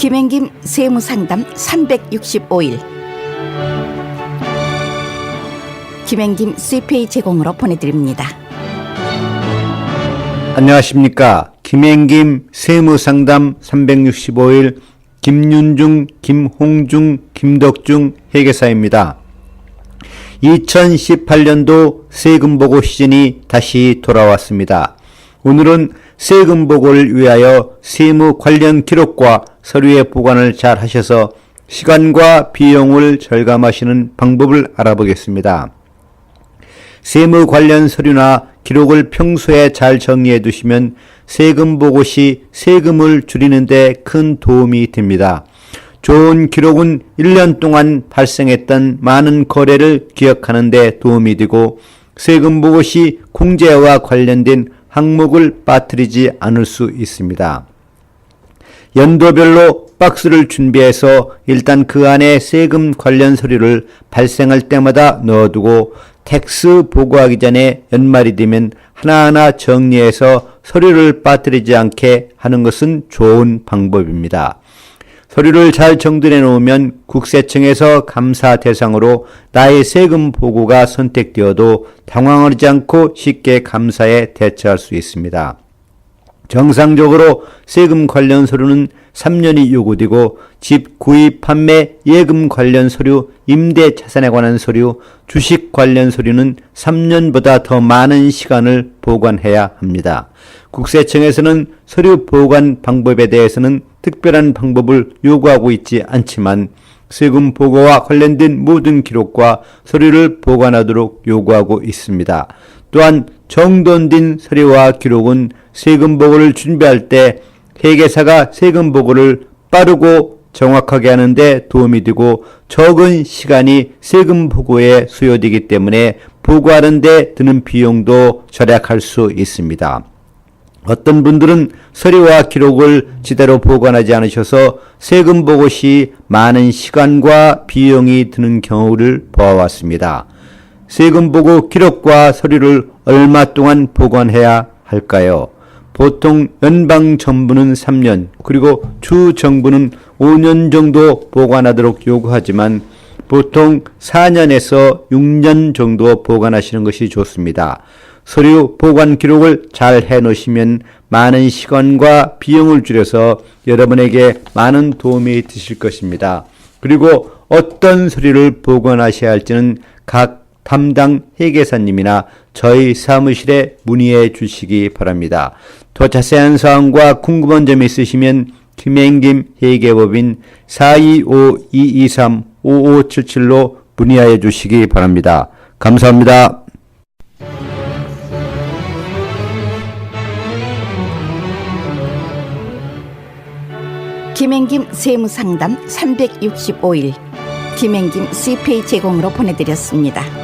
김행김 세무상담 365일 김행김 CPA 제공으로 보내드립니다. 안녕하십니까. 김행김 세무상담 365일 김윤중, 김홍중, 김덕중 회계사입니다. 2018년도 세금 보고 시즌이 다시 돌아왔습니다. 오늘은 세금 보고를 위하여 세무 관련 기록과 서류의 보관을 잘 하셔서 시간과 비용을 절감하시는 방법을 알아보겠습니다. 세무 관련 서류나 기록을 평소에 잘 정리해 두시면 세금 보고 시 세금을 줄이는데 큰 도움이 됩니다. 좋은 기록은 1년 동안 발생했던 많은 거래를 기억하는 데 도움이 되고 세금 보고 시 공제와 관련된 항목을 빠뜨리지 않을 수 있습니다. 연도별로 박스를 준비해서 일단 그 안에 세금 관련 서류를 발생할 때마다 넣어두고 텍스 보고하기 전에 연말이 되면 하나하나 정리해서 서류를 빠뜨리지 않게 하는 것은 좋은 방법입니다. 서류를 잘 정돈해 놓으면 국세청에서 감사 대상으로 나의 세금 보고가 선택되어도 당황하지 않고 쉽게 감사에 대처할 수 있습니다. 정상적으로 세금 관련 서류는 3년이 요구되고 집 구입, 판매, 예금 관련 서류, 임대 자산에 관한 서류, 주식 관련 서류는 3년보다 더 많은 시간을 보관해야 합니다. 국세청에서는 서류 보관 방법에 대해서는 특별한 방법을 요구하고 있지 않지만 세금 보고와 관련된 모든 기록과 서류를 보관하도록 요구하고 있습니다. 또한 정돈된 서류와 기록은 세금 보고를 준비할 때 회계사가 세금 보고를 빠르고 정확하게 하는데 도움이 되고 적은 시간이 세금 보고에 소요되기 때문에 보고하는데 드는 비용도 절약할 수 있습니다. 어떤 분들은 서류와 기록을 제대로 보관하지 않으셔서 세금 보고 시 많은 시간과 비용이 드는 경우를 보아왔습니다. 세금 보고 기록과 서류를 얼마 동안 보관해야 할까요? 보통 연방 정부는 3년, 그리고 주 정부는 5년 정도 보관하도록 요구하지만 보통 4년에서 6년 정도 보관하시는 것이 좋습니다. 서류 보관 기록을 잘 해 놓으시면 많은 시간과 비용을 줄여서 여러분에게 많은 도움이 되실 것입니다. 그리고 어떤 서류를 보관하셔야 할지는 각 담당 회계사님이나 저희 사무실에 문의해 주시기 바랍니다. 더 자세한 사항과 궁금한 점이 있으시면 김행김 회계법인 425-223-5577로 문의하여 주시기 바랍니다. 감사합니다. 김행김 세무상담 365일 김행김 CPA 제공으로 보내드렸습니다.